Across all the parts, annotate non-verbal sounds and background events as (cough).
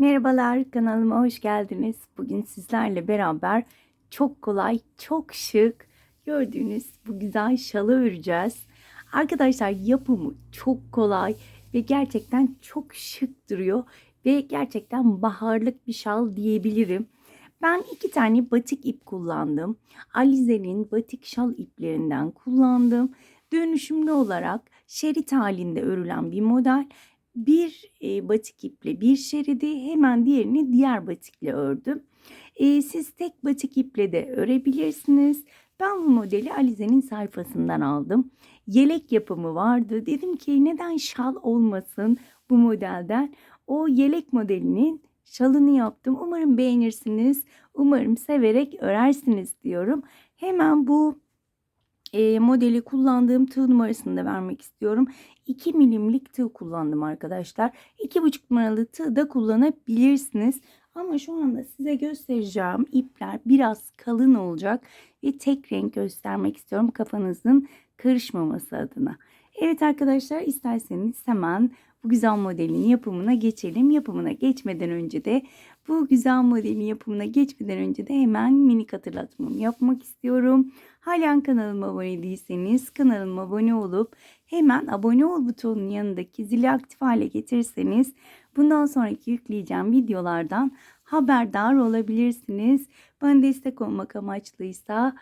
Merhabalar kanalıma hoş geldiniz. Bugün sizlerle beraber çok kolay, çok şık gördüğünüz bu güzel şalı öreceğiz. Arkadaşlar yapımı çok kolay ve gerçekten çok şık duruyor ve gerçekten baharlık bir şal diyebilirim. Ben iki tane batik ip kullandım. Alize'nin batik şal iplerinden kullandım. Dönüşümlü olarak şerit halinde örülen bir model bir e, batik iple bir şeridi hemen diğerini diğer batikle ördüm. E, siz tek batik iple de örebilirsiniz. Ben bu modeli Alize'nin sayfasından aldım. Yelek yapımı vardı. Dedim ki neden şal olmasın bu modelden. O yelek modelinin şalını yaptım. Umarım beğenirsiniz. Umarım severek örersiniz diyorum. Hemen bu e, modeli kullandığım tığ numarasını da vermek istiyorum. 2 milimlik tığ kullandım arkadaşlar. 2,5 numaralı tığ da kullanabilirsiniz. Ama şu anda size göstereceğim ipler biraz kalın olacak ve tek renk göstermek istiyorum kafanızın karışmaması adına. Evet arkadaşlar isterseniz hemen bu güzel modelin yapımına geçelim. Yapımına geçmeden önce de bu güzel modelin yapımına geçmeden önce de hemen minik hatırlatmamı yapmak istiyorum. Halen kanalıma abone değilseniz kanalıma abone olup hemen abone ol butonunun yanındaki zili aktif hale getirirseniz bundan sonraki yükleyeceğim videolardan haberdar olabilirsiniz. Bana destek olmak amaçlıysa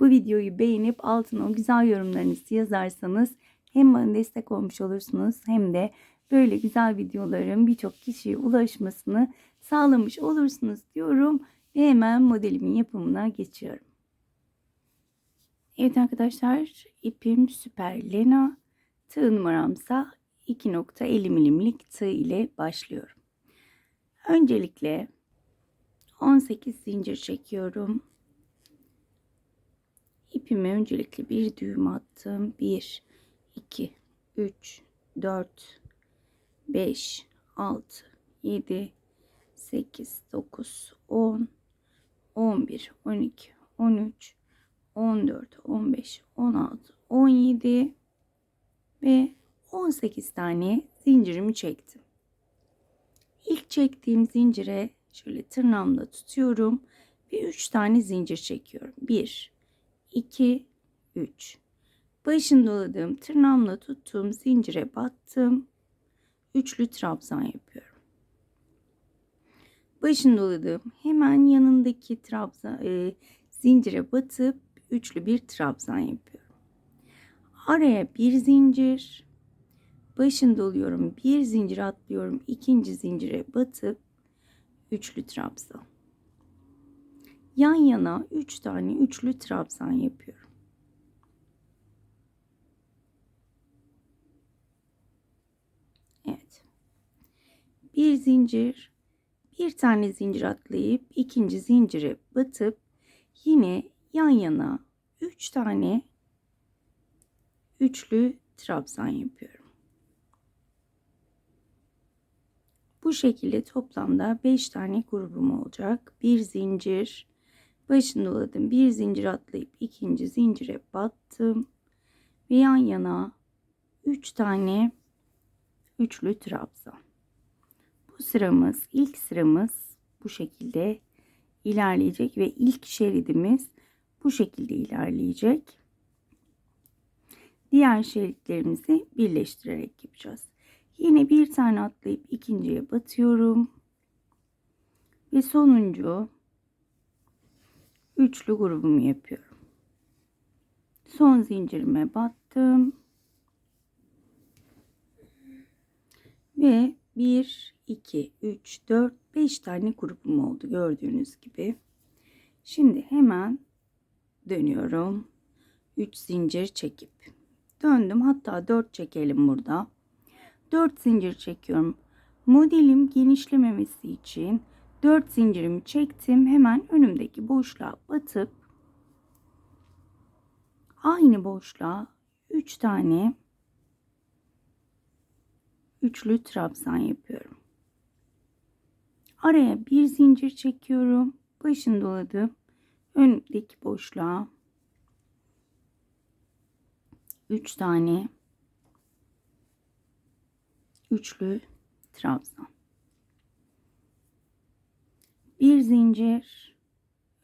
bu videoyu beğenip altına o güzel yorumlarınızı yazarsanız hem bana destek olmuş olursunuz hem de böyle güzel videoların birçok kişiye ulaşmasını sağlamış olursunuz diyorum ve hemen modelimin yapımına geçiyorum. Evet arkadaşlar ipim Süper Lena tığ numaramsa 2.50 milimlik tığ ile başlıyorum. Öncelikle 18 zincir çekiyorum. İpime öncelikle bir düğüm attım. 1 2 3 4 5 6 7 8 9 10 11 12 13 14 15 16 17 ve 18 tane zincirimi çektim. İlk çektiğim zincire şöyle tırnağımla tutuyorum ve 3 tane zincir çekiyorum. 1 2 3 Başını doladığım tırnağımla tuttuğum zincire battım. Üçlü trabzan yapıyorum. Başını doladığım hemen yanındaki trabzan e, zincire batıp üçlü bir trabzan yapıyorum. Araya bir zincir, başını doluyorum, bir zincir atlıyorum, ikinci zincire batıp üçlü trabzan. Yan yana üç tane üçlü trabzan yapıyorum. Evet. Bir zincir, bir tane zincir atlayıp ikinci zincire batıp yine yan yana 3 tane üçlü trabzan yapıyorum. Bu şekilde toplamda 5 tane grubum olacak. Bir zincir başını doladım. Bir zincir atlayıp ikinci zincire battım. Ve yan yana 3 tane üçlü trabzan. Sıramız ilk sıramız bu şekilde ilerleyecek ve ilk şeridimiz bu şekilde ilerleyecek. Diğer şeritlerimizi birleştirerek yapacağız. Yine bir tane atlayıp ikinciye batıyorum. Ve sonuncu üçlü grubumu yapıyorum. Son zincirime battım. Ve 1, 2, 3, 4, 5 tane grubum oldu gördüğünüz gibi. Şimdi hemen dönüyorum. 3 zincir çekip döndüm. Hatta 4 çekelim burada. 4 zincir çekiyorum. Modelim genişlememesi için 4 zincirimi çektim. Hemen önümdeki boşluğa batıp aynı boşluğa 3 tane üçlü trabzan yapıyorum. Araya bir zincir çekiyorum. Başını doladım önündeki boşluğa 3 tane üçlü trabzan. Bir zincir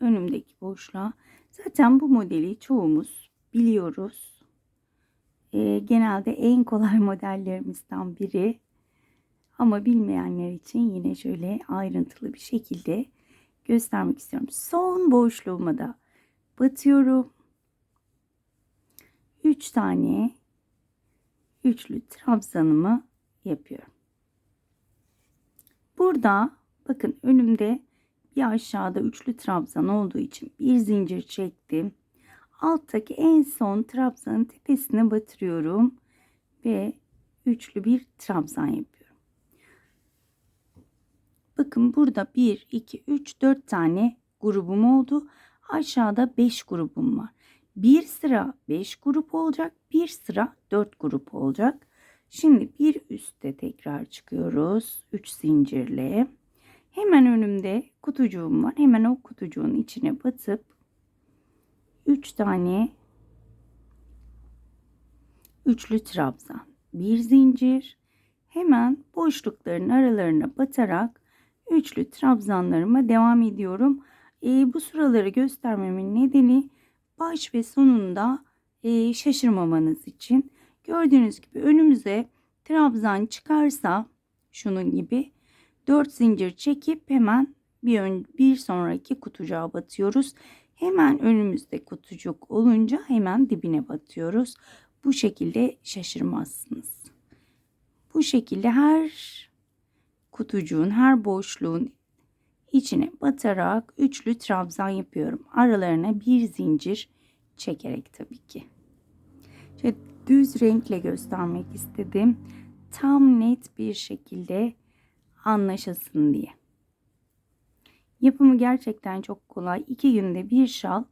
önümdeki boşluğa. Zaten bu modeli çoğumuz biliyoruz. Ee, genelde en kolay (laughs) modellerimizden biri. Ama bilmeyenler için yine şöyle ayrıntılı bir şekilde göstermek istiyorum. Son boşluğuma da batıyorum. 3 tane üçlü trabzanımı yapıyorum. Burada bakın önümde bir aşağıda üçlü trabzan olduğu için bir zincir çektim. Alttaki en son trabzanın tepesine batırıyorum ve üçlü bir trabzan yapıyorum. Bakın burada 1, 2, 3, 4 tane grubum oldu. Aşağıda 5 grubum var. Bir sıra 5 grup olacak. Bir sıra 4 grup olacak. Şimdi bir üstte tekrar çıkıyoruz. 3 zincirle. Hemen önümde kutucuğum var. Hemen o kutucuğun içine batıp 3 tane üçlü trabzan. Bir zincir. Hemen boşlukların aralarına batarak üçlü trabzanlarıma devam ediyorum. E, bu sıraları göstermemin nedeni baş ve sonunda e, şaşırmamanız için. Gördüğünüz gibi önümüze trabzan çıkarsa şunun gibi 4 zincir çekip hemen bir, ön, bir sonraki kutucuğa batıyoruz. Hemen önümüzde kutucuk olunca hemen dibine batıyoruz. Bu şekilde şaşırmazsınız. Bu şekilde her kutucuğun, her boşluğun içine batarak üçlü trabzan yapıyorum. Aralarına bir zincir çekerek tabii ki. Şöyle düz renkle göstermek istedim. Tam net bir şekilde anlaşılsın diye. Yapımı gerçekten çok kolay. İki günde bir şal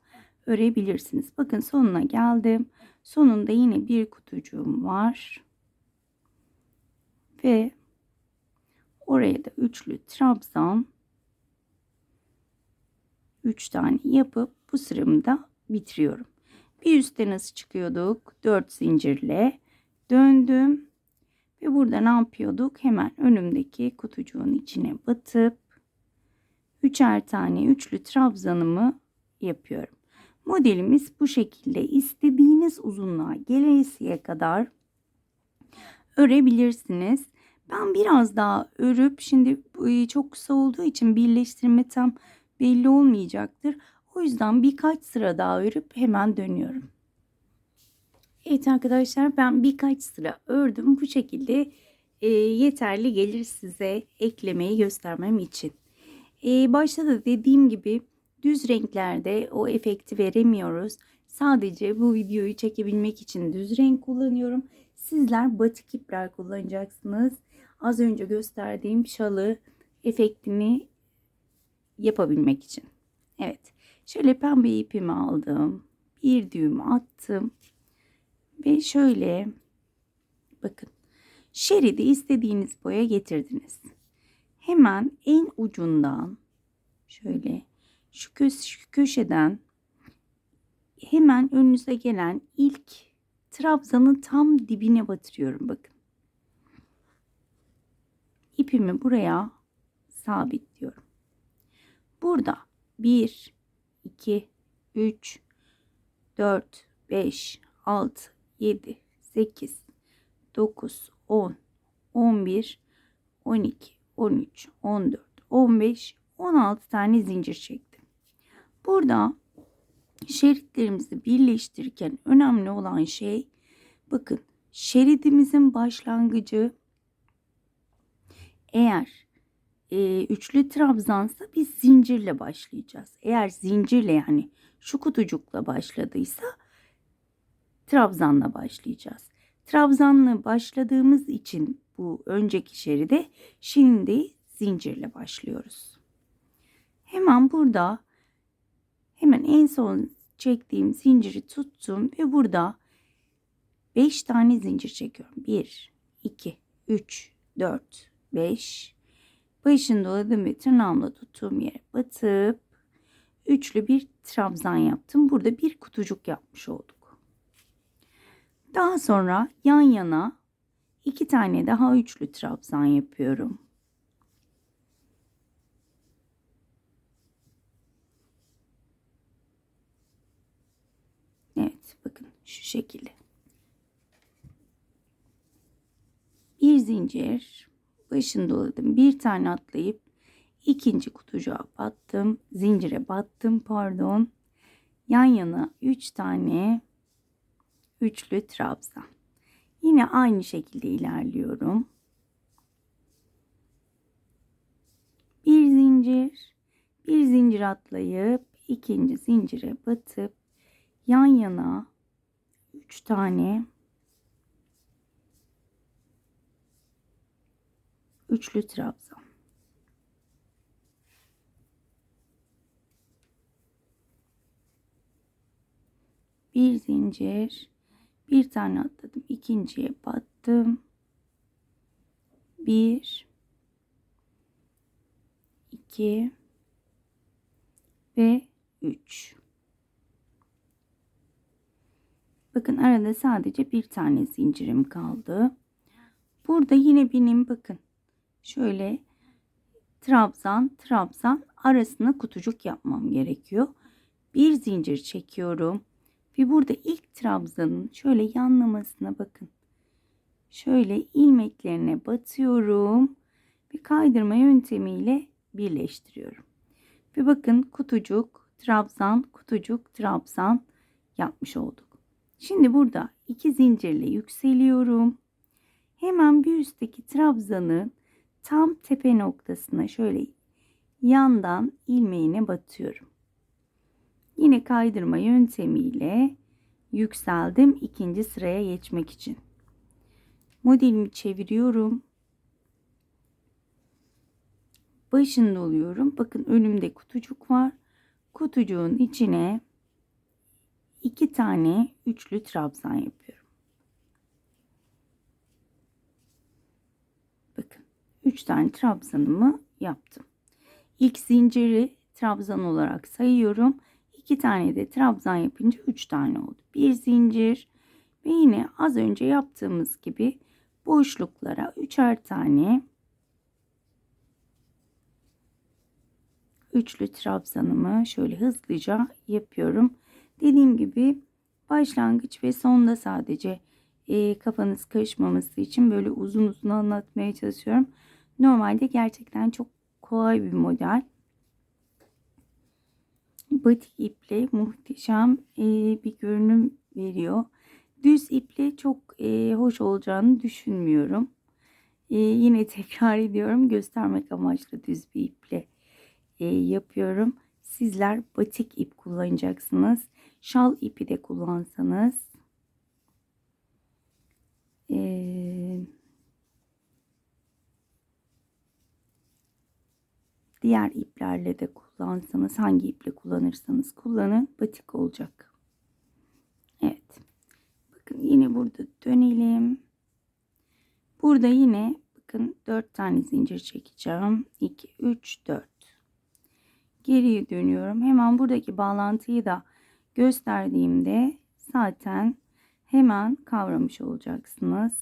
örebilirsiniz. Bakın sonuna geldim. Sonunda yine bir kutucuğum var. Ve oraya da üçlü trabzan 3 tane yapıp bu sıramı da bitiriyorum. Bir üstte nasıl çıkıyorduk? 4 zincirle döndüm. Ve burada ne yapıyorduk? Hemen önümdeki kutucuğun içine batıp üçer tane üçlü trabzanımı yapıyorum. Modelimiz bu şekilde istediğiniz uzunluğa gelesiye kadar örebilirsiniz. Ben biraz daha örüp şimdi çok kısa olduğu için birleştirme tam belli olmayacaktır. O yüzden birkaç sıra daha örüp hemen dönüyorum. Evet arkadaşlar ben birkaç sıra ördüm. Bu şekilde e, yeterli gelir size eklemeyi göstermem için. E, başta da dediğim gibi düz renklerde o efekti veremiyoruz. Sadece bu videoyu çekebilmek için düz renk kullanıyorum. Sizler batık ipler kullanacaksınız. Az önce gösterdiğim şalı efektini yapabilmek için. Evet. Şöyle pembe ipimi aldım. Bir düğüm attım. Ve şöyle bakın. Şeridi istediğiniz boya getirdiniz. Hemen en ucundan şöyle şu, kö şu köşeden hemen önünüze gelen ilk trabzanın tam dibine batırıyorum bakın. İpimi buraya sabitliyorum. Burada 1, 2, 3, 4, 5, 6, 7, 8, 9, 10, 11, 12, 13, 14, 15, 16 tane zincir çektim. Burada şeritlerimizi birleştirirken önemli olan şey bakın şeridimizin başlangıcı eğer e, üçlü trabzansa biz zincirle başlayacağız. Eğer zincirle yani şu kutucukla başladıysa trabzanla başlayacağız. Trabzanla başladığımız için bu önceki şeride şimdi zincirle başlıyoruz. Hemen burada hemen en son çektiğim zinciri tuttum ve burada 5 tane zincir çekiyorum. 1 2 3 4 5 Başını doladım ve tırnağımla tuttuğum yere batıp üçlü bir trabzan yaptım. Burada bir kutucuk yapmış olduk. Daha sonra yan yana 2 tane daha üçlü trabzan yapıyorum. Evet bakın şu şekilde. Bir zincir başını doladım. Bir tane atlayıp ikinci kutucuğa battım. Zincire battım pardon. Yan yana 3 üç tane üçlü trabzan. Yine aynı şekilde ilerliyorum. Bir zincir, bir zincir atlayıp ikinci zincire batıp yan yana 3 tane üçlü trabzan. Bir zincir, bir tane atladım, ikinciye battım. Bir, iki ve üç. Bakın arada sadece bir tane zincirim kaldı. Burada yine benim bakın şöyle trabzan trabzan arasına kutucuk yapmam gerekiyor. Bir zincir çekiyorum ve burada ilk trabzanın şöyle yanlamasına bakın. Şöyle ilmeklerine batıyorum ve kaydırma yöntemiyle birleştiriyorum. Ve bakın kutucuk, trabzan, kutucuk, trabzan yapmış olduk. Şimdi burada iki zincirle yükseliyorum. Hemen bir üstteki trabzanın tam tepe noktasına şöyle yandan ilmeğine batıyorum. Yine kaydırma yöntemiyle yükseldim ikinci sıraya geçmek için. Modelimi çeviriyorum. Başını doluyorum. Bakın önümde kutucuk var. Kutucuğun içine iki tane üçlü trabzan yapıyorum. Bakın 3 tane trabzanımı yaptım. İlk zinciri trabzan olarak sayıyorum. 2 tane de trabzan yapınca 3 tane oldu. Bir zincir ve yine az önce yaptığımız gibi boşluklara üçer tane üçlü trabzanımı şöyle hızlıca yapıyorum. Dediğim gibi başlangıç ve sonda sadece e, kafanız karışmaması için böyle uzun uzun anlatmaya çalışıyorum. Normalde gerçekten çok kolay bir model. Batik iple muhteşem e, bir görünüm veriyor. Düz iple çok e, hoş olacağını düşünmüyorum. E, yine (laughs) tekrar ediyorum göstermek amaçlı düz bir iple yapıyorum. Sizler batik ip kullanacaksınız. Şal ipi de kullansanız diğer iplerle de kullansanız hangi iple kullanırsanız kullanın batik olacak. Evet. Bakın yine burada dönelim. Burada yine bakın 4 tane zincir çekeceğim. 2 3 4. Geriye dönüyorum. Hemen buradaki bağlantıyı da gösterdiğimde zaten hemen kavramış olacaksınız.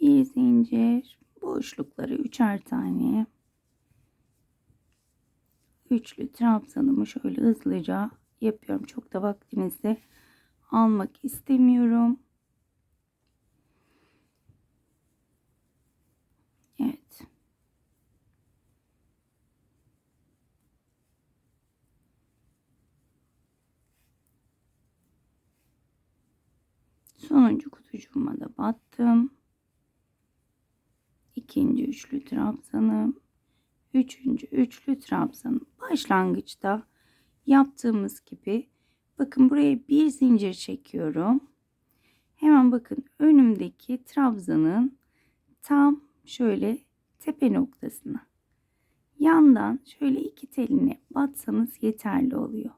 Bir zincir boşlukları üçer tane üçlü trabzanımı şöyle hızlıca yapıyorum. Çok da vaktinizi almak istemiyorum. Evet. Sonuncu kutucuğuma da battım. İkinci üçlü trabzanım. Üçüncü üçlü trabzanım. Başlangıçta yaptığımız gibi bakın buraya bir zincir çekiyorum. Hemen bakın önümdeki trabzanın tam şöyle tepe noktasına yandan şöyle iki teline batsanız yeterli oluyor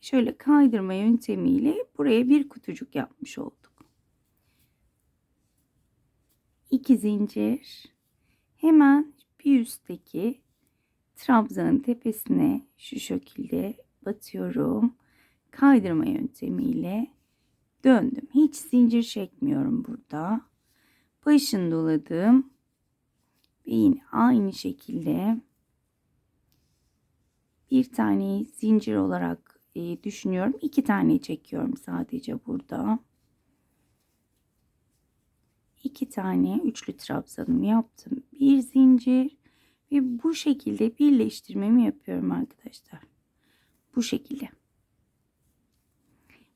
şöyle kaydırma yöntemiyle buraya bir kutucuk yapmış olduk. İki zincir. Hemen bir üstteki trabzanın tepesine şu şekilde batıyorum. Kaydırma yöntemiyle döndüm. Hiç zincir çekmiyorum burada. Başını doladım. Ve yine aynı şekilde bir tane zincir olarak e, düşünüyorum. İki tane çekiyorum sadece burada. İki tane üçlü trabzanımı yaptım. Bir zincir ve bu şekilde birleştirmemi yapıyorum arkadaşlar. Bu şekilde.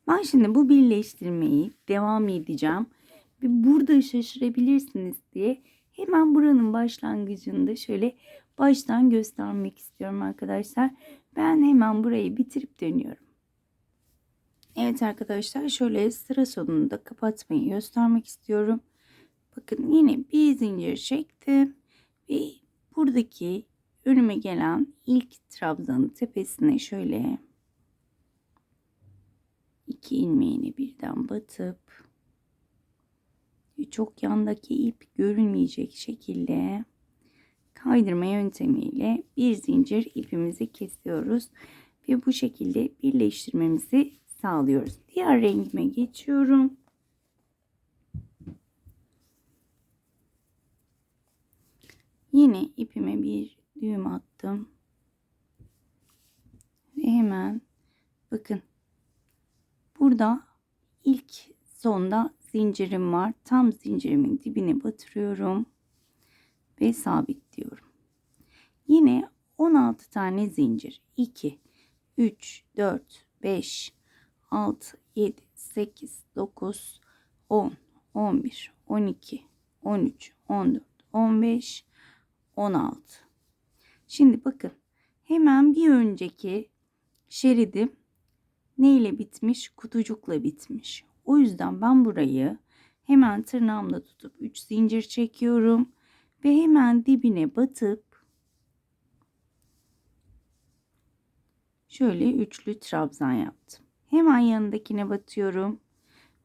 Ben şimdi bu birleştirmeyi devam edeceğim. Ve burada şaşırabilirsiniz diye hemen buranın başlangıcında şöyle baştan göstermek istiyorum arkadaşlar. Ben hemen burayı bitirip dönüyorum. Evet arkadaşlar şöyle sıra sonunda kapatmayı göstermek istiyorum. Bakın yine bir zincir çektim ve buradaki önüme gelen ilk trabzanın tepesine şöyle iki ilmeğini birden batıp çok yandaki ip görünmeyecek şekilde kaydırma yöntemiyle bir zincir ipimizi kesiyoruz ve bu şekilde birleştirmemizi sağlıyoruz. Diğer rengime geçiyorum. Yine ipime bir düğüm attım. Ve hemen bakın burada ilk sonda zincirim var. Tam zincirimin dibine batırıyorum ve sabitliyorum. Yine 16 tane zincir. 2 3 4 5 6 7 8 9 10 11 12 13 14 15 16 Şimdi bakın hemen bir önceki şeridim neyle bitmiş? Kutucukla bitmiş. O yüzden ben burayı hemen tırnağımla tutup 3 zincir çekiyorum ve hemen dibine batıp şöyle üçlü trabzan yaptım. Hemen yanındakine batıyorum.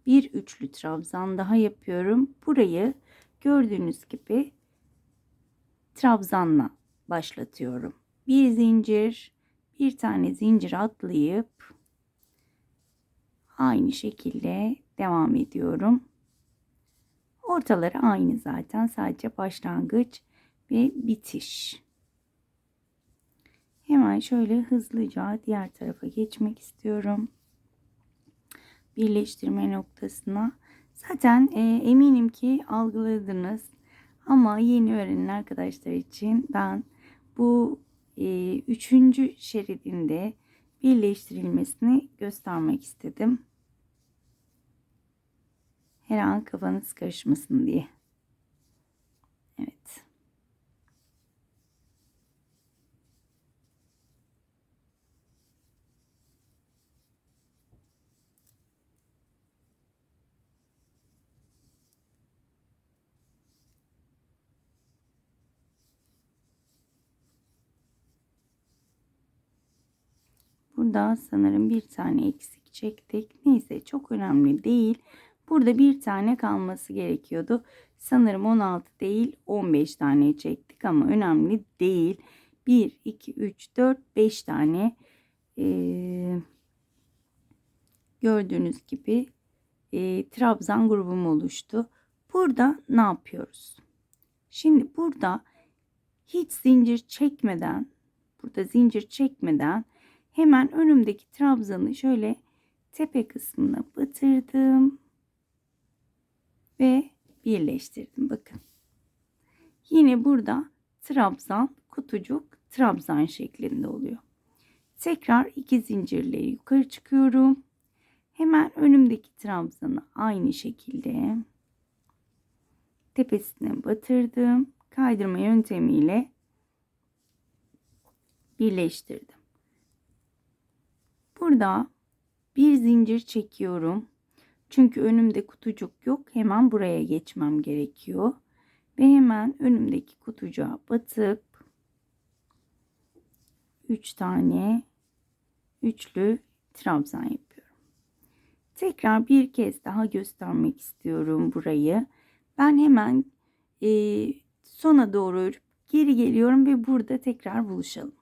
Bir üçlü trabzan daha yapıyorum. Burayı gördüğünüz gibi trabzanla başlatıyorum. Bir zincir, bir tane zincir atlayıp aynı şekilde devam ediyorum. Ortaları aynı zaten. Sadece başlangıç ve bitiş. Hemen şöyle hızlıca diğer tarafa geçmek istiyorum. Birleştirme noktasına. Zaten e, eminim ki algıladınız. Ama yeni öğrenen arkadaşlar için ben bu e, üçüncü şeridinde birleştirilmesini göstermek istedim. Her an kafanız karışmasın diye. Evet. Burada sanırım bir tane eksik çektik. Neyse çok önemli değil. Burada bir tane kalması gerekiyordu. Sanırım 16 değil 15 tane çektik ama önemli değil. 1, 2, 3, 4, 5 tane ee, gördüğünüz gibi e, trabzan grubum oluştu. Burada ne yapıyoruz? Şimdi burada hiç zincir çekmeden burada zincir çekmeden hemen önümdeki trabzanı şöyle tepe kısmına batırdım ve birleştirdim. Bakın. Yine burada trabzan, kutucuk, trabzan şeklinde oluyor. Tekrar iki zincirleri yukarı çıkıyorum. Hemen önümdeki trabzanı aynı şekilde tepesine batırdım. Kaydırma yöntemiyle birleştirdim. Burada bir zincir çekiyorum. Çünkü önümde kutucuk yok. Hemen buraya geçmem gerekiyor. Ve hemen önümdeki kutucuğa batıp 3 tane üçlü trabzan yapıyorum. Tekrar bir kez daha göstermek istiyorum burayı. Ben hemen e, sona doğru örüp geri geliyorum ve burada tekrar buluşalım.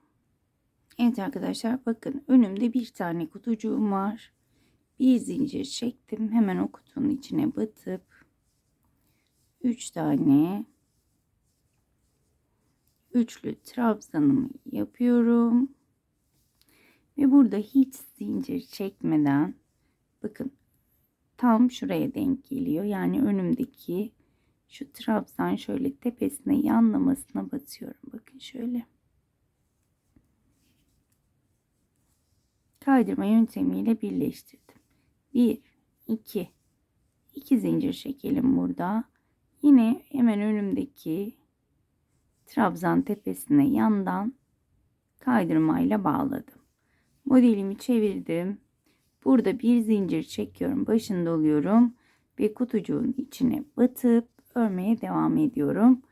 Evet arkadaşlar bakın önümde bir tane kutucuğum var bir zincir çektim hemen o kutunun içine batıp 3 tane üçlü trabzanımı yapıyorum Ve burada hiç zincir çekmeden bakın tam şuraya denk geliyor. Yani önümdeki şu trabzan şöyle tepesine yanlamasına batıyorum. Bakın şöyle. Kaydırma yöntemiyle birleştirdim. 1 2 2 zincir çekelim burada. Yine hemen önümdeki trabzan tepesine yandan kaydırmayla bağladım. Modelimi çevirdim. Burada bir zincir çekiyorum. Başında oluyorum ve kutucuğun içine batıp örmeye devam ediyorum.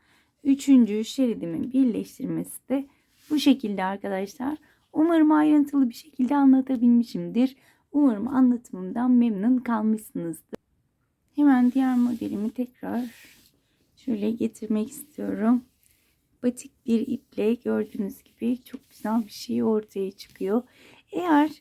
Üçüncü şeridimin birleştirmesi de bu şekilde arkadaşlar. Umarım ayrıntılı bir şekilde anlatabilmişimdir. Umarım anlatımımdan memnun kalmışsınızdır. Hemen diğer modelimi tekrar şöyle getirmek istiyorum. Batik bir iple gördüğünüz gibi çok güzel bir şey ortaya çıkıyor. Eğer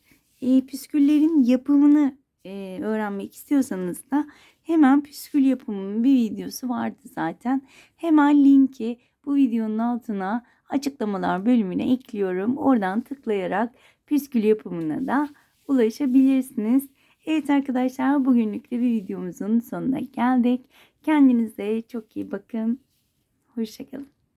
e, püsküllerin yapımını e, öğrenmek istiyorsanız da hemen püskül yapımının bir videosu vardı zaten. Hemen linki bu videonun altına açıklamalar bölümüne ekliyorum. Oradan tıklayarak püskül yapımına da ulaşabilirsiniz. Evet arkadaşlar bugünlük de bir videomuzun sonuna geldik. Kendinize çok iyi bakın. Hoşçakalın.